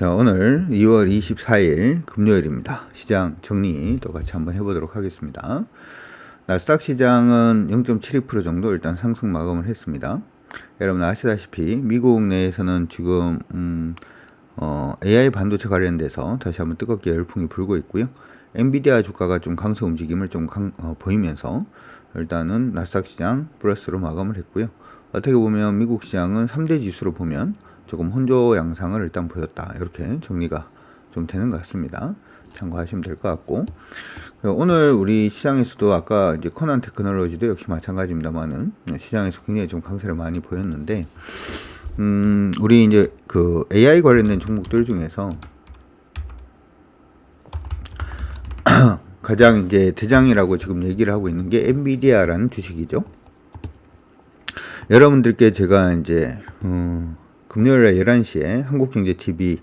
자, 오늘 2월 24일 금요일입니다. 시장 정리 또 같이 한번 해보도록 하겠습니다. 나스닥 시장은 0.72% 정도 일단 상승 마감을 했습니다. 여러분 아시다시피 미국 내에서는 지금 음, 어, AI 반도체 관련돼서 다시 한번 뜨겁게 열풍이 불고 있고요. 엔비디아 주가가 좀 강세 움직임을 좀 강, 어, 보이면서 일단은 나스닥 시장 플러스로 마감을 했고요. 어떻게 보면 미국 시장은 3대 지수로 보면 조금 혼조 양상을 일단 보였다. 이렇게 정리가 좀 되는 것 같습니다. 참고하시면 될 것 같고 오늘 우리 시장에서도 아까 이제 코난 테크놀로지도 역시 마찬가지입니다만은 시장에서 굉장히 좀 강세를 많이 보였는데 음 우리 이제 그 AI 관련된 종목들 중에서 가장 이제 대장이라고 지금 얘기를 하고 있는 게 엔비디아라는 주식이죠. 여러분들께 제가 이제 음 금요일 날 11시에 한국경제TV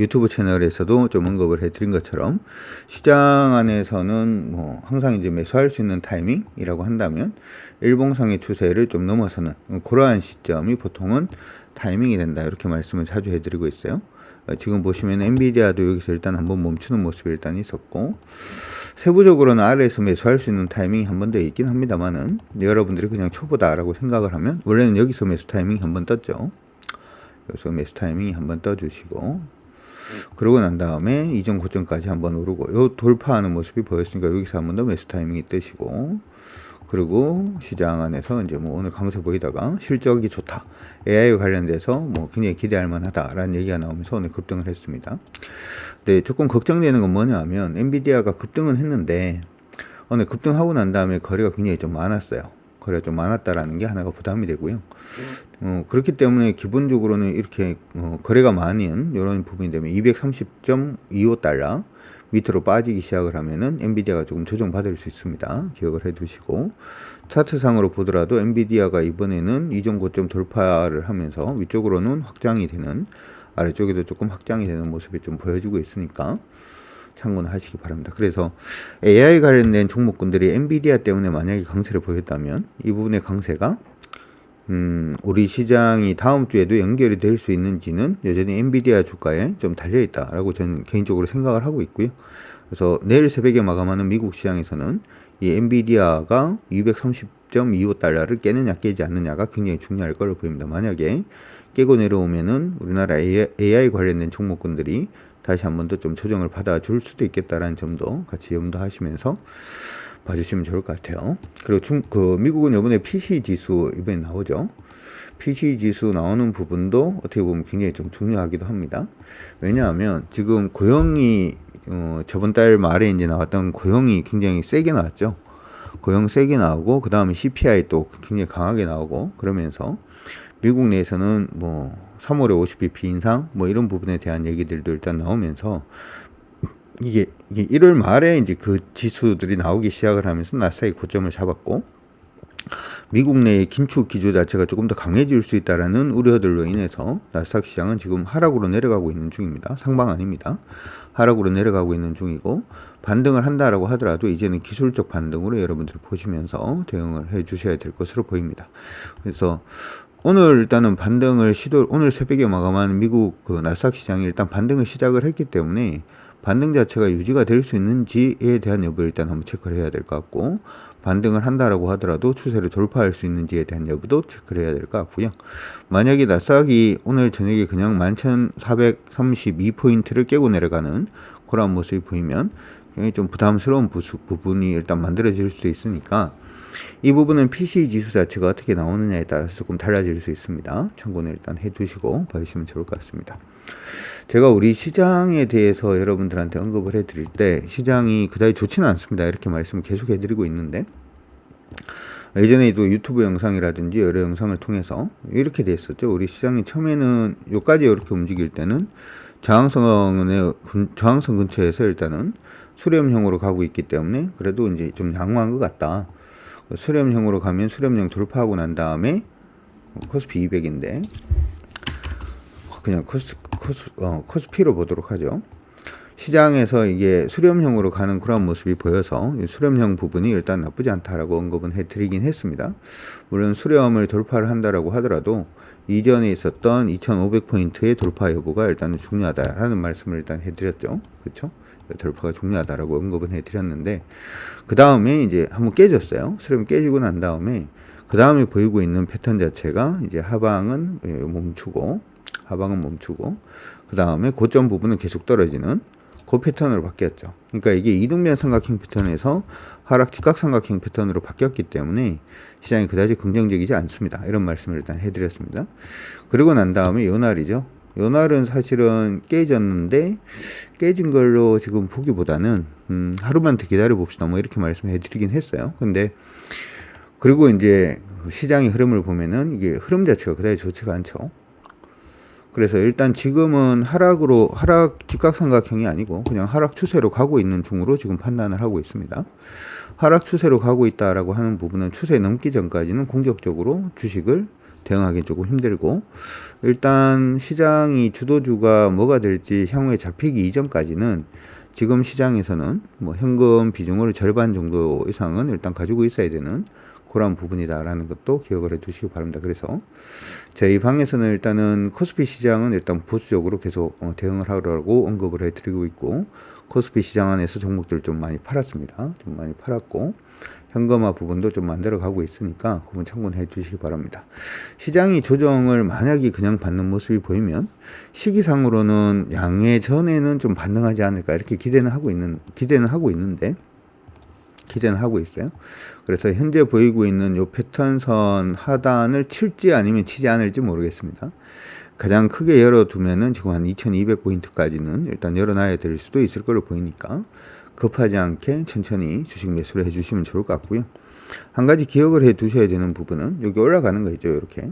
유튜브 채널에서도 좀 언급을 해드린 것처럼 시장 안에서는 뭐 항상 이제 매수할 수 있는 타이밍이라고 한다면 일봉상의 추세를 좀 넘어서는 그러한 시점이 보통은 타이밍이 된다 이렇게 말씀을 자주 해드리고 있어요. 어, 지금 보시면 엔비디아도 여기서 일단 한번 멈추는 모습이 일단 있었고 세부적으로는 아래에서 매수할 수 있는 타이밍이 한 번 더 있긴 합니다만은 여러분들이 그냥 초보다라고 생각을 하면 원래는 여기서 매수 타이밍이 한 번 떴죠. 그래서 매수 타이밍이 한번 떠주시고 그러고 난 다음에 이전 고점까지 한번 오르고 요 돌파하는 모습이 보였으니까 여기서 한번 더 매수 타이밍이 뜨시고 그리고 시장 안에서 이제 뭐 오늘 강세 보이다가 실적이 좋다. AI 관련돼서 뭐 굉장히 기대할 만하다라는 얘기가 나오면서 오늘 급등을 했습니다. 근데 조금 걱정되는 건 뭐냐면 엔비디아가 급등은 했는데 오늘 급등하고 난 다음에 거래가 굉장히 좀 많았어요. 거래가 좀 많았다라는 게 하나가 부담이 되고요. 어, 그렇기 때문에 기본적으로는 이렇게 어, 거래가 많은 이런 부분이 되면 230.25달러 밑으로 빠지기 시작을 하면은 엔비디아가 조금 조정받을 수 있습니다. 기억을 해 두시고 차트상으로 보더라도 엔비디아가 이번에는 이전 고점 돌파를 하면서 위쪽으로는 확장이 되는 아래쪽에도 조금 확장이 되는 모습이 좀 보여지고 있으니까 참고는 하시기 바랍니다. 그래서 AI 관련된 종목군들이 엔비디아 때문에 만약에 강세를 보였다면 이 부분의 강세가 음, 우리 시장이 다음 주에도 연결이 될 수 있는지는 여전히 엔비디아 주가에 좀 달려 있다라고 저는 개인적으로 생각을 하고 있고요. 그래서 내일 새벽에 마감하는 미국 시장에서는 이 엔비디아가 230.25달러를 깨느냐 깨지 않느냐가 굉장히 중요할 걸로 보입니다. 만약에 깨고 내려오면은 우리나라 AI 관련된 종목군들이 다시 한 번 더 좀 조정을 받아줄 수도 있겠다라는 점도 같이 염두하시면서 봐주시면 좋을 것 같아요. 그리고 중, 그 미국은 이번에 PC 지수 이번에 나오죠. PC 지수 나오는 부분도 어떻게 보면 굉장히 좀 중요하기도 합니다. 왜냐하면 지금 고용이 어, 저번 달 말에 이제 나왔던 고용이 굉장히 세게 나왔죠. 고용 세게 나오고 그 다음에 CPI 또 굉장히 강하게 나오고 그러면서 미국 내에서는 뭐 3월에 50bp 인상 뭐 이런 부분에 대한 얘기들도 일단 나오면서 이게 이게 1월 말에 이제 그 지수들이 나오기 시작을 하면서 나스닥이 고점을 잡았고 미국 내의 긴축 기조 자체가 조금 더 강해질 수 있다라는 우려들로 인해서 나스닥 시장은 지금 하락으로 내려가고 있는 중입니다. 상방 아닙니다. 하락으로 내려가고 있는 중이고 반등을 한다라고 하더라도 이제는 기술적 반등으로 여러분들 보시면서 대응을 해 주셔야 될 것으로 보입니다. 그래서 오늘 일단은 반등을 시도 오늘 새벽에 마감한 미국 그 나스닥 시장이 일단 반등을 시작을 했기 때문에 반등 자체가 유지가 될 수 있는지에 대한 여부를 일단 한번 체크를 해야 될 것 같고 반등을 한다라고 하더라도 추세를 돌파할 수 있는지에 대한 여부도 체크를 해야 될 것 같고요. 만약에 나스닥이 오늘 저녁에 그냥 11,432포인트를 깨고 내려가는 그런 모습이 보이면 굉장히 좀 부담스러운 부분이 일단 만들어질 수도 있으니까 이 부분은 PC 지수 자체가 어떻게 나오느냐에 따라서 조금 달라질 수 있습니다. 참고는 일단 해 두시고 봐주시면 좋을 것 같습니다. 제가 우리 시장에 대해서 여러분들한테 언급을 해 드릴 때 시장이 그다지 좋지는 않습니다. 이렇게 말씀을 계속 해 드리고 있는데 예전에도 유튜브 영상이라든지 여러 영상을 통해서 이렇게 됐었죠. 우리 시장이 처음에는 요까지 이렇게 움직일 때는 저항선의 저항선 근처에서 일단은 수렴형으로 가고 있기 때문에 그래도 이제 좀 양호한 것 같다. 수렴형으로 가면 수렴형 돌파하고 난 다음에 코스피 200인데 그냥 코스, 코스, 어, 코스피로 보도록 하죠. 시장에서 이게 수렴형으로 가는 그런 모습이 보여서 이 수렴형 부분이 일단 나쁘지 않다라고 언급은 해드리긴 했습니다. 물론 수렴을 돌파를 한다라고 하더라도 이전에 있었던 2,500포인트의 돌파 여부가 일단은 중요하다라는 말씀을 일단 해드렸죠. 그렇죠? 돌파가 중요하다라고 언급은 해드렸는데 그 다음에 이제 한번 깨졌어요. 수렴이 깨지고 난 다음에 그 다음에 보이고 있는 패턴 자체가 이제 하방은 예, 멈추고 하방은 멈추고 그 다음에 고점 부분은 계속 떨어지는 그 패턴으로 바뀌었죠. 그러니까 이게 이등변 삼각형 패턴에서 하락 직각 삼각형 패턴으로 바뀌었기 때문에 시장이 그다지 긍정적이지 않습니다. 이런 말씀을 일단 해드렸습니다. 그리고 난 다음에 요 날이죠. 요 날은 사실은 깨졌는데 깨진 걸로 지금 보기보다는 음, 하루만 더 기다려 봅시다. 뭐 이렇게 말씀해 드리긴 했어요. 근데 그리고 이제 시장의 흐름을 보면은 이게 흐름 자체가 그다지 좋지가 않죠. 그래서 일단 지금은 하락으로 하락 직각삼각형이 아니고 그냥 하락 추세로 가고 있는 중으로 지금 판단을 하고 있습니다. 하락 추세로 가고 있다라고 하는 부분은 추세 넘기 전까지는 공격적으로 주식을 대응하기 조금 힘들고 일단 시장이 주도주가 뭐가 될지 향후에 잡히기 이전까지는 지금 시장에서는 뭐 현금 비중을 절반 정도 이상은 일단 가지고 있어야 되는 그런 부분이다라는 것도 기억을 해 두시기 바랍니다. 그래서 저희 방에서는 일단은 코스피 시장은 일단 보수적으로 계속 어, 대응을 하라고 언급을 해 드리고 있고 코스피 시장 안에서 종목들을 좀 많이 팔았습니다. 좀 많이 팔았고 현금화 부분도 좀 만들어 가고 있으니까 그분 참고해 주시기 바랍니다. 시장이 조정을 만약에 그냥 받는 모습이 보이면 시기상으로는 양회 전에는 좀 반등하지 않을까 이렇게 기대는 하고 있는 기대는 하고 있는데 기대는 하고 있어요. 그래서 현재 보이고 있는 요 패턴선 하단을 칠지 아니면 치지 않을지 모르겠습니다. 가장 크게 열어두면은 지금 한 2200포인트까지는 일단 열어놔야 될 수도 있을 걸로 보이니까 급하지 않게 천천히 주식 매수를 해주시면 좋을 것 같고요. 한 가지 기억을 해 두셔야 되는 부분은 여기 올라가는 거 있죠. 이렇게.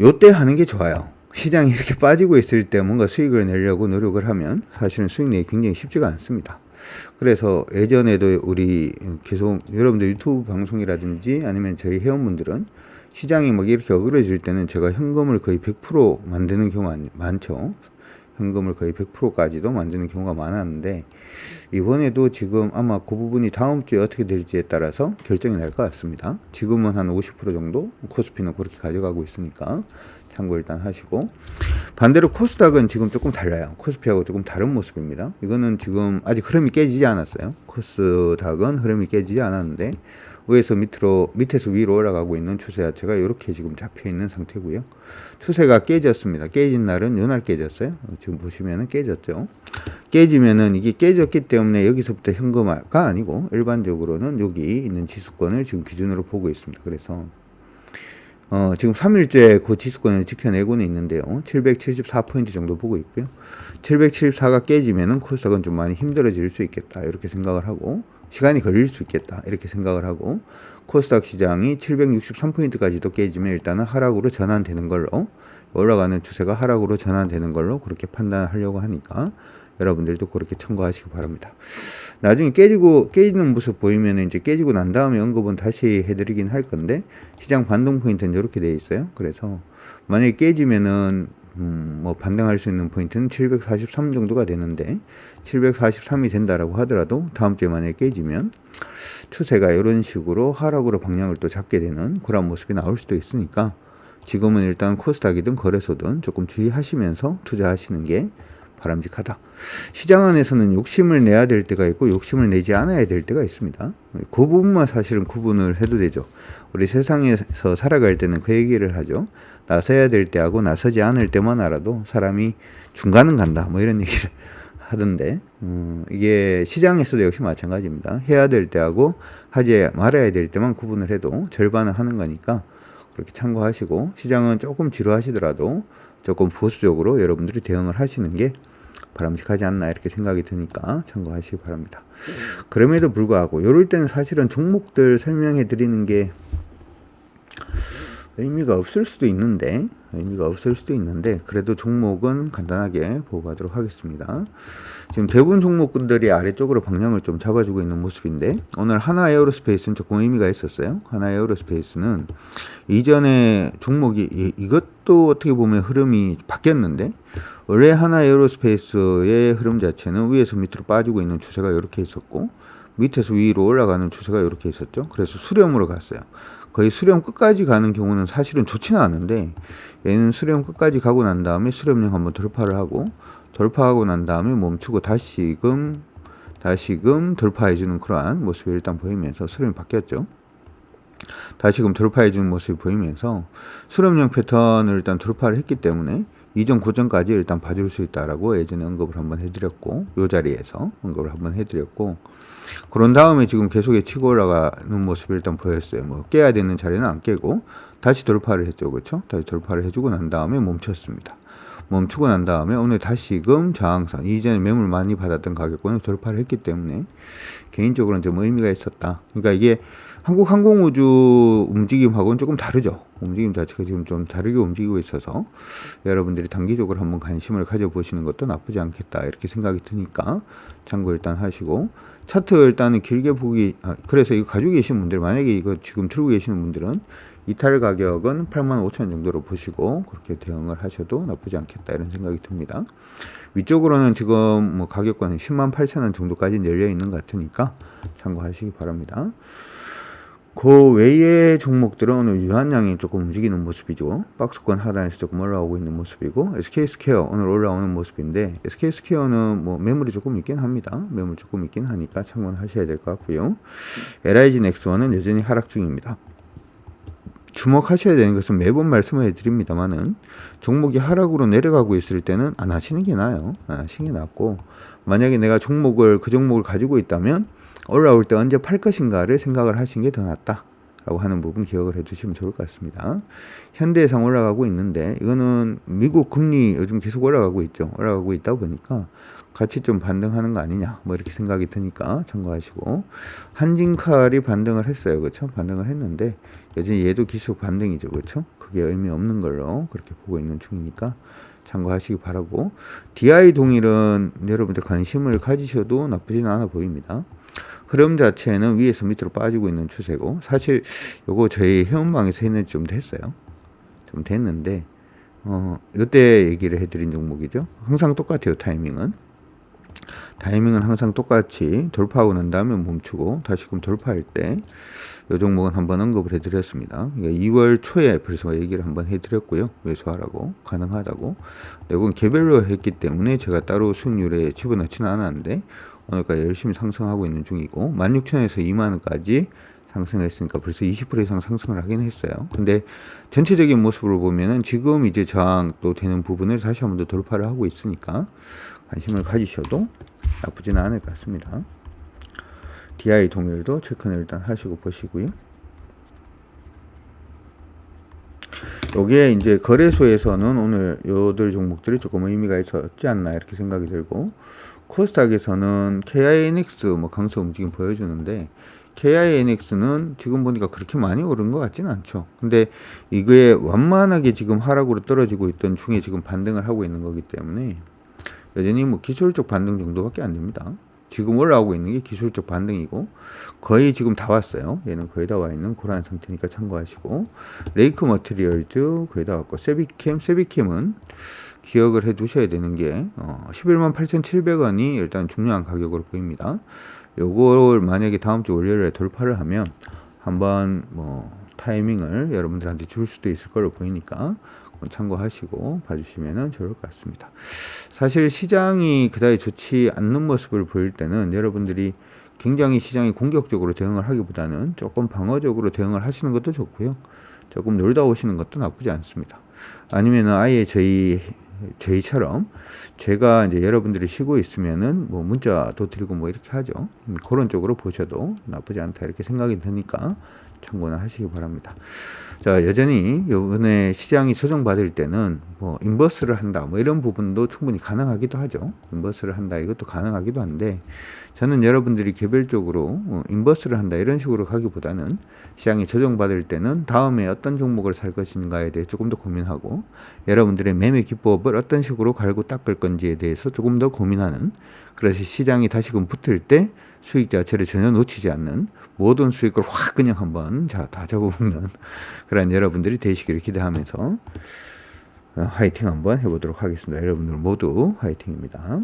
요때 하는 게 좋아요. 시장이 이렇게 빠지고 있을 때 뭔가 수익을 내려고 노력을 하면 사실은 수익 내기 굉장히 쉽지가 않습니다. 그래서 예전에도 우리 계속 여러분들 유튜브 방송이라든지 아니면 저희 회원분들은 시장이 막 이렇게 어그러질 때는 제가 현금을 거의 100% 만드는 경우가 많죠. 현금을 거의 100%까지도 만드는 경우가 많았는데 이번에도 지금 아마 그 부분이 다음 주에 어떻게 될지에 따라서 결정이 날 것 같습니다. 지금은 한 50% 정도 코스피는 그렇게 가져가고 있으니까 참고 일단 하시고 반대로 코스닥은 지금 조금 달라요. 코스피하고 조금 다른 모습입니다. 이거는 지금 아직 흐름이 깨지지 않았어요. 코스닥은 흐름이 깨지지 않았는데 위에서 밑으로 밑에서 위로 올라가고 있는 추세 자체가 이렇게 지금 잡혀 있는 상태고요. 추세가 깨졌습니다. 깨진 날은 요날 깨졌어요. 지금 보시면은 깨졌죠. 깨지면은 이게 깨졌기 때문에 여기서부터 현금화가 아니고 일반적으로는 여기 있는 지수권을 지금 기준으로 보고 있습니다. 그래서 어, 지금 3일째 그 지수권을 지켜내고는 있는데요. 774포인트 정도 보고 있고요. 774가 깨지면은 코스닥은 좀 많이 힘들어질 수 있겠다. 이렇게 생각을 하고, 시간이 걸릴 수 있겠다. 이렇게 생각을 하고, 코스닥 시장이 763포인트까지도 깨지면 일단은 하락으로 전환되는 걸로, 올라가는 추세가 하락으로 전환되는 걸로 그렇게 판단하려고 하니까, 여러분들도 그렇게 참고하시기 바랍니다. 나중에 깨지고 깨지는 모습 보이면 이제 깨지고 난 다음에 언급은 다시 해드리긴 할 건데 시장 반동 포인트는 이렇게 돼 있어요. 그래서 만약에 깨지면은 음, 뭐 반등할 수 있는 포인트는 743 정도가 되는데 743이 된다라고 하더라도 다음 주에 만약에 깨지면 추세가 이런 식으로 하락으로 방향을 또 잡게 되는 그런 모습이 나올 수도 있으니까 지금은 일단 코스닥이든 거래소든 조금 주의하시면서 투자하시는 게 바람직하다. 시장 안에서는 욕심을 내야 될 때가 있고 욕심을 내지 않아야 될 때가 있습니다. 그 부분만 사실은 구분을 해도 되죠. 우리 세상에서 살아갈 때는 그 얘기를 하죠. 나서야 될 때하고 나서지 않을 때만 알아도 사람이 중간은 간다. 뭐 이런 얘기를 하던데 음, 이게 시장에서도 역시 마찬가지입니다. 해야 될 때하고 하지 말아야 될 때만 구분을 해도 절반은 하는 거니까 그렇게 참고하시고 시장은 조금 지루하시더라도 조금 보수적으로 여러분들이 대응을 하시는 게 바람직하지 않나 이렇게 생각이 드니까 참고하시기 바랍니다. 그럼에도 불구하고 이럴 때는 사실은 종목들 설명해 드리는 게 의미가 없을 수도 있는데 의미가 없을 수도 있는데 그래도 종목은 간단하게 보고 가도록 하겠습니다. 지금 대부분 종목군들이 아래쪽으로 방향을 좀 잡아주고 있는 모습인데 오늘 하나 에어로스페이스는 조금 의미가 있었어요. 하나 에어로스페이스는 이전에 종목이 이, 이것도 어떻게 보면 흐름이 바뀌었는데 원래 하나 에어로스페이스의 흐름 자체는 위에서 밑으로 빠지고 있는 추세가 이렇게 있었고 밑에서 위로 올라가는 추세가 이렇게 있었죠. 그래서 수렴으로 갔어요. 거의 수렴 끝까지 가는 경우는 사실은 좋지는 않은데 얘는 수렴 끝까지 가고 난 다음에 수렴량 한번 돌파를 하고 돌파하고 난 다음에 멈추고 다시금 다시금 돌파해주는 그러한 모습이 일단 보이면서 수렴이 바뀌었죠. 다시금 돌파해주는 모습이 보이면서 수렴형 패턴을 일단 돌파를 했기 때문에 이전 고점까지 일단 봐줄 수 있다라고 예전에 언급을 한번 해드렸고 요 자리에서 언급을 한번 해드렸고 그런 다음에 지금 계속해 치고 올라가는 모습이 일단 보였어요. 뭐 깨야 되는 자리는 안 깨고 다시 돌파를 했죠, 그렇죠? 다시 돌파를 해주고 난 다음에 멈췄습니다. 멈추고 난 다음에 오늘 다시금 저항선 이전에 매물 많이 받았던 가격권을 돌파를 했기 때문에 개인적으로는 좀 의미가 있었다. 그러니까 이게 한국 항공우주 움직임하고는 조금 다르죠. 움직임 자체가 지금 좀 다르게 움직이고 있어서 여러분들이 단기적으로 한번 관심을 가져보시는 것도 나쁘지 않겠다 이렇게 생각이 드니까 참고 일단 하시고 차트 일단은 길게 보기 아, 그래서 이거 가지고 계신 분들 만약에 이거 지금 들고 계시는 분들은 이탈 가격은 8만 5천 원 정도로 보시고 그렇게 대응을 하셔도 나쁘지 않겠다 이런 생각이 듭니다. 위쪽으로는 지금 뭐 가격권은 10만 8천 원 정도까지 열려 있는 것 같으니까 참고하시기 바랍니다. 그 외의 종목들은 오늘 유한량이 조금 움직이는 모습이죠. 박스권 하단에서 조금 올라오고 있는 모습이고 SK스퀘어 오늘 올라오는 모습인데 SK스퀘어는 뭐 매물이 조금 있긴 합니다. 매물 조금 있긴 하니까 참고하셔야 될 것 같고요. LIG 넥스원은 여전히 하락 중입니다. 주목하셔야 되는 것은 매번 말씀을 드립니다만은 종목이 하락으로 내려가고 있을 때는 안 하시는 게 나아요. 안 하시는 게 낫고 만약에 내가 종목을 그 종목을 가지고 있다면 올라올 때 언제 팔 것인가를 생각을 하시는 게더 낫다. 라고 하는 부분 기억을 해 두시면 좋을 것 같습니다. 현대해상 올라가고 있는데 이거는 미국 금리 요즘 계속 올라가고 있죠. 올라가고 있다 보니까 같이 좀 반등하는 거 아니냐 뭐 이렇게 생각이 드니까 참고하시고 한진칼이 반등을 했어요. 그렇죠? 반등을 했는데 여전히 얘도 기술 반등이죠. 그렇죠? 그게 의미 없는 걸로 그렇게 보고 있는 중이니까 참고하시기 바라고 DI 동일은 여러분들 관심을 가지셔도 나쁘지는 않아 보입니다. 흐름 자체는 위에서 밑으로 빠지고 있는 추세고 사실 요거 저희 회원방에서 했는 좀 됐어요. 좀 됐는데 어 이때 얘기를 해드린 종목이죠. 항상 똑같아요 타이밍은. 타이밍은 항상 똑같이 돌파하고 난 다음에 멈추고 다시금 돌파할 때 이 종목은 한번 언급을 해드렸습니다. 그러니까 2월 초에 그래서 얘기를 한번 해드렸고요. 매수하라고 가능하다고. 이건 개별로 했기 때문에 제가 따로 수익률에 집어넣지는 않았는데 오늘까지 열심히 상승하고 있는 중이고 16,000원에서 2만 원까지 상승했으니까 벌써 20% 이상 상승을 하긴 했어요. 근데 전체적인 모습으로 보면은 지금 이제 저항 또 되는 부분을 다시 한번 더 돌파를 하고 있으니까 관심을 가지셔도 나쁘지는 않을 것 같습니다. DI 동일도 체크는 일단 하시고 보시고요. 요게 이제 거래소에서는 오늘 요들 종목들이 조금 의미가 있었지 않나 이렇게 생각이 들고 코스닥에서는 KINX 뭐 강세 움직임 보여주는데 KINX는 지금 보니까 그렇게 많이 오른 것 같지는 않죠. 근데 이게 완만하게 지금 하락으로 떨어지고 있던 중에 지금 반등을 하고 있는 거기 때문에 여전히 뭐 기술적 반등 정도밖에 안 됩니다. 지금 올라오고 있는 게 기술적 반등이고 거의 지금 다 왔어요. 얘는 거의 다 와 있는 그러한 상태니까 참고하시고 레이크 머티리얼즈 거의 다 왔고 세비캠 세비캠은 기억을 해 두셔야 되는 게 어, 11만 8,700원이 일단 중요한 가격으로 보입니다. 요걸 만약에 다음 주 월요일에 돌파를 하면 한번 뭐 타이밍을 여러분들한테 줄 수도 있을 걸로 보이니까 참고하시고 봐주시면 좋을 것 같습니다. 사실 시장이 그다지 좋지 않는 모습을 보일 때는 여러분들이 굉장히 시장이 공격적으로 대응을 하기보다는 조금 방어적으로 대응을 하시는 것도 좋고요. 조금 놀다 오시는 것도 나쁘지 않습니다. 아니면 아예 저희 저희처럼 제가 이제 여러분들이 쉬고 있으면은 뭐 문자도 드리고 뭐 이렇게 하죠. 음, 그런 쪽으로 보셔도 나쁘지 않다 이렇게 생각이 드니까 참고는 하시기 바랍니다. 자, 여전히 요번에 시장이 조정받을 때는 뭐 인버스를 한다 뭐 이런 부분도 충분히 가능하기도 하죠. 인버스를 한다 이것도 가능하기도 한데 저는 여러분들이 개별적으로 어, 인버스를 한다 이런 식으로 가기보다는 시장이 조정받을 때는 다음에 어떤 종목을 살 것인가에 대해 조금 더 고민하고 여러분들의 매매 기법을 어떤 식으로 갈고 닦을 건지에 대해서 조금 더 고민하는 그래서 시장이 다시금 붙을 때 수익 자체를 전혀 놓치지 않는 모든 수익을 확 그냥 한번 자, 다 잡아먹는 그런 여러분들이 되시기를 기대하면서 어, 화이팅 한번 해보도록 하겠습니다. 여러분들 모두 화이팅입니다.